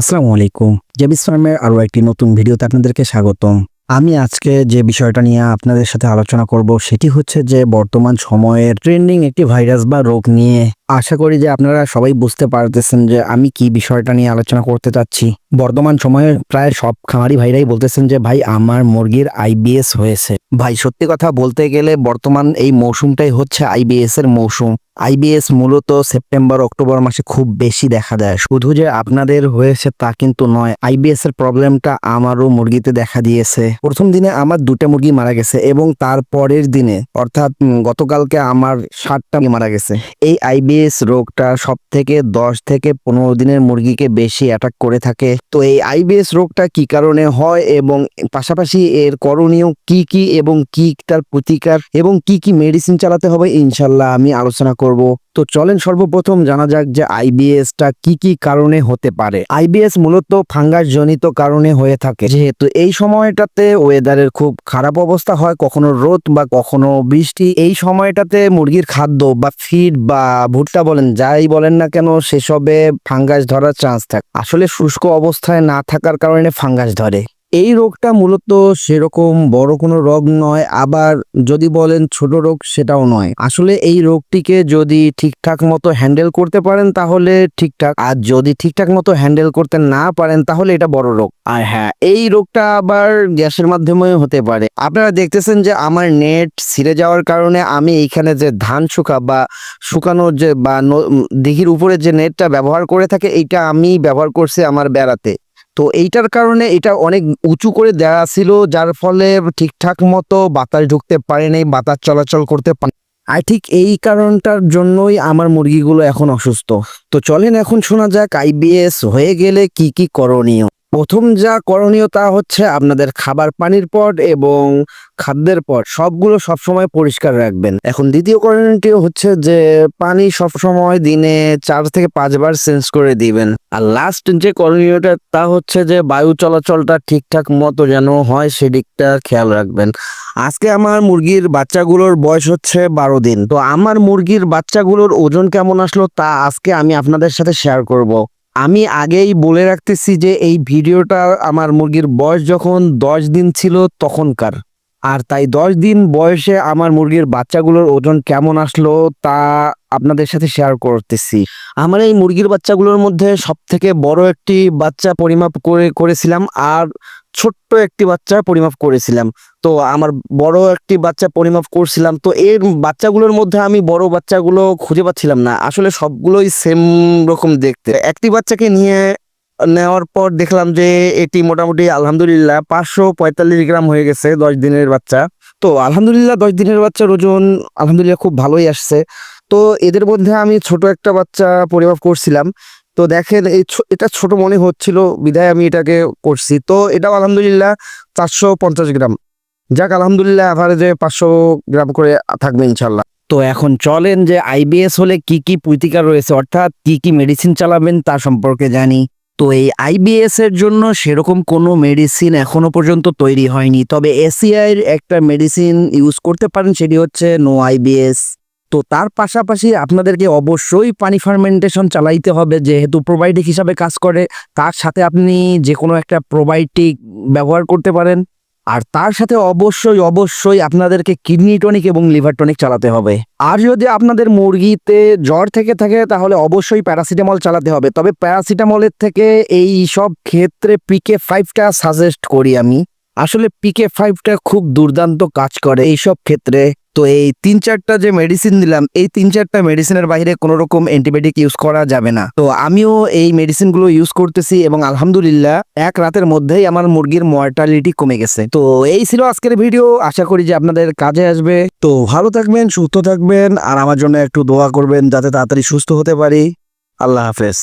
আসসালামু আলাইকুম। জেবিস ফার্মের আরও একটি নতুন ভিডিওতে আপনাদেরকে স্বাগতম। আমি আজকে যে বিষয়টা নিয়ে আপনাদের সাথে আলোচনা করব, সেটি হচ্ছে যে বর্তমান সময়ের ট্রেন্ডিং একটি ভাইরাস বা রোগ নিয়ে। আশা করি যে আপনারা সবাই বুঝতে পারতেছেন যে আমি কি বিষয়টা নিয়ে আলোচনা করতে চাচ্ছি। বর্তমান সময়ে প্রায় সব খামারি ভাইরাই বলতেছেন যে, ভাই, আমার মুরগির আইবিএস হয়েছে। ভাই, সত্যি কথা বলতে গেলে বর্তমান এই মৌসুমটাই হচ্ছে আইবিএস এর মৌসুম। আইবিএস মূলত সেপ্টেম্বর, অক্টোবর মাসে খুব বেশি দেখা দেয় শুধু যে আপনাদের হয়েছে তা কিন্তু নয় আইবিএস এর প্রবলেমটা আমারও মুরগিতে দেখা দিয়েছে। প্রথম দিনে আমার দুটা মুরগি মারা গেছে এবং তার পরের দিনে, অর্থাৎ গতকালকে আমার ষাটটা মারা গেছে। এই আইবিএস রোগটা সব থেকে দশ থেকে পনেরো দিনের মুরগিকে বেশি অ্যাটাক করে থাকে। তো এই আইবিএস রোগটা কি কারণে হয় এবং পাশাপাশি এর করণীয় কি কি এবং কি তার প্রতিকার এবং কি কি মেডিসিন চালাতে হবে, ইনশাল্লাহ আমি আলোচনা করব। তো চলেন সর্বপ্রথম জানা যাক যে আইবিএসটা কি কি কারণে হতে পারে। আইবিএস মূলত ফাঙ্গাস জনিত কারণে হয়ে থাকে। যেহেতু এই সময়টাতে ওয়েদারের খুব খারাপ অবস্থা হয়, কখনো রোদ বা কখনো বৃষ্টি, এই সময়টাতে মুরগির খাদ্য বা ফিড বা ভুট্টা বলেন, যাই বলেন না কেন, সেসবে ফাঙ্গাস ধরার চান্স থাকে। আসলে শুষ্ক অবস্থায় না থাকার কারণে ফাঙ্গাস ধরে। এই রোগটা মূলত সেরকম বড় কোনো রোগ নয়, আবার যদি বলেন ছোট রোগ সেটাও নয়। আসলে এই রোগটিকে যদি ঠিকঠাক মতো হ্যান্ডেল করতে পারেন তাহলে ঠিকঠাক, আর যদি ঠিকঠাক মতো হ্যান্ডেল করতে না পারেন তাহলে এটা বড় রোগ। আর হ্যাঁ এই রোগটা আবার গ্যাসের মাধ্যমে হতে পারে। আপনারা দেখতেছেন যে আমার নেট ছিঁড়ে যাওয়ার কারণে আমি এইখানে যে ধান শুকা বা শুকানোর যে বা দিঘির উপরে যে নেটটা ব্যবহার করে থাকে, এইটা আমি ব্যবহার করছি আমার বেড়াতে। তো এইটার কারণে এটা অনেক উঁচু করে দেওয়া ছিল, যার ফলে ঠিকঠাক মতো বাতাস ঢুকতে পারে নাই, বাতাস চলাচল করতে পারে আর ঠিক এই কারণটার জন্যই আমার মুরগিগুলো এখন অসুস্থ। তো চলেন এখন শোনা যাক আইবিএস হয়ে গেলে কি কি করণীয়। প্রথম যা করণীয় তা হচ্ছে আপনাদের খাবার পানির পট এবং খাদ্যের পট। সবগুলো সবসময় পরিষ্কার রাখবেন। এখন দ্বিতীয় করণীয়টি হচ্ছে যে পানি সবসময় দিনে চার থেকে পাঁচবার চেঞ্জ করে দিবেন। আর লাস্ট যে করণীয়টা তা হচ্ছে যে বায়ু চলাচলটা ঠিকঠাক মতো যেন হয় সেদিকটা খেয়াল রাখবেন। আজকে আমার মুরগির বাচ্চাগুলোর বয়স হচ্ছে বারো দিন। তো আমার মুরগির বাচ্চাগুলোর ওজন কেমন আসলো তা আজকে আমি আপনাদের সাথে শেয়ার করব। আমি আগেই বলে রাখতেছি যে এই ভিডিওটা আমার মুরগির বয়স যখন দশ দিন ছিল তখনকার। আর তাই দশ দিন বয়সে আমার মুরগির বাচ্চাগুলোর ওজন কেমন আসলো তা আপনাদের সাথে শেয়ার করতেছি। আমার এই মুরগির বাচ্চাগুলোর মধ্যে সব থেকে বড় একটি বাচ্চা পরিমাপ করে, করেছিলাম আর ছোট্ট একটি বাচ্চা পরিমাপ করেছিলাম। তো আমার বড় একটি বাচ্চা পরিমাপ করছিলাম, তো এর বাচ্চাগুলোর মধ্যে আমি বড় বাচ্চাগুলো খুঁজে পাচ্ছিলাম না। আসলে সবগুলোই সেম রকম দেখতে। একটি বাচ্চাকে নিয়ে নেওয়ার পর দেখলাম যে এটি মোটামুটি আলহামদুলিল্লাহ পাঁচশো পঁয়তাল্লিশ গ্রাম হয়ে গেছে দশ দিনের বাচ্চা। তো আলহামদুলিল্লাহ দশ দিনের বাচ্চার ওজন আলহামদুলিল্লাহ খুব ভালোই আসছে। তো এদের মধ্যে আমি ছোট একটা বাচ্চা পরিমাপ করছিলাম। তো দেখেন এই এটা ছোট মনে হচ্ছিল বিধায় আমি এটাকে করছি। তো এটাও আলহামদুলিল্লাহ চারশো পঞ্চাশ গ্রাম। যাক, আলহামদুলিল্লাহ অ্যাভারেজে পাঁচশো গ্রাম করে থাকবে ইনশাল্লাহ তো এখন চলেন যে আইবিএস হলে কি কি প্রতিকার রয়েছে, অর্থাৎ কি কি মেডিসিন চালাবেন তা সম্পর্কে জানি। তো এই আইবিএস এর জন্য সেরকম কোনো মেডিসিন এখনও পর্যন্ত তৈরি হয়নি। তবে এসিআই এর একটা মেডিসিন ইউজ করতে পারেন, সেটি হচ্ছে নো আইবিএস তো তার পাশাপাশি আপনাদেরকে অবশ্যই পানি ফার্মেন্টেশন চালাইতে হবে, যেহেতু প্রোবায়োটিক হিসাবে কাজ করে। তার সাথে আপনি যে কোনো একটা প্রোবায়োটিক ব্যবহার করতে পারেন। আর তার সাথে অবশ্যই অবশ্যই আপনাদেরকে কিডনি টনিক এবং লিভার টনিক চালাতে হবে। আর যদি আপনাদের মুরগিতে জ্বর থেকে থাকে, তাহলে অবশ্যই প্যারাসিটামল চালাতে হবে। তবে প্যারাসিটামলের থেকে এই সব ক্ষেত্রে পিকে ফাইভটা সাজেস্ট করি আমি। আসলে পিকে ফাইভটা খুব দুর্দান্ত কাজ করে এইসব ক্ষেত্রে। তো এই তিন চারটা যে মেডিসিন দিলাম, এই তিন চারটা মেডিসিনের বাইরে কোনো রকম অ্যান্টিবায়োটিক ইউজ করা যাবে না। তো আমিও এই মেডিসিনগুলো ইউজ করতেছি এবং আলহামদুলিল্লাহ এক রাতের মধ্যেই আমার মুরগির মর্টালিটি কমে গেছে। তো এই ছিল আজকের ভিডিও আশা করি যে আপনাদের কাজে আসবে। তো ভালো থাকবেন, সুস্থ থাকবেন, আর আমার জন্য একটু দোয়া করবেন যাতে তাড়াতাড়ি সুস্থ হতে পারি। আল্লাহ হাফেজ।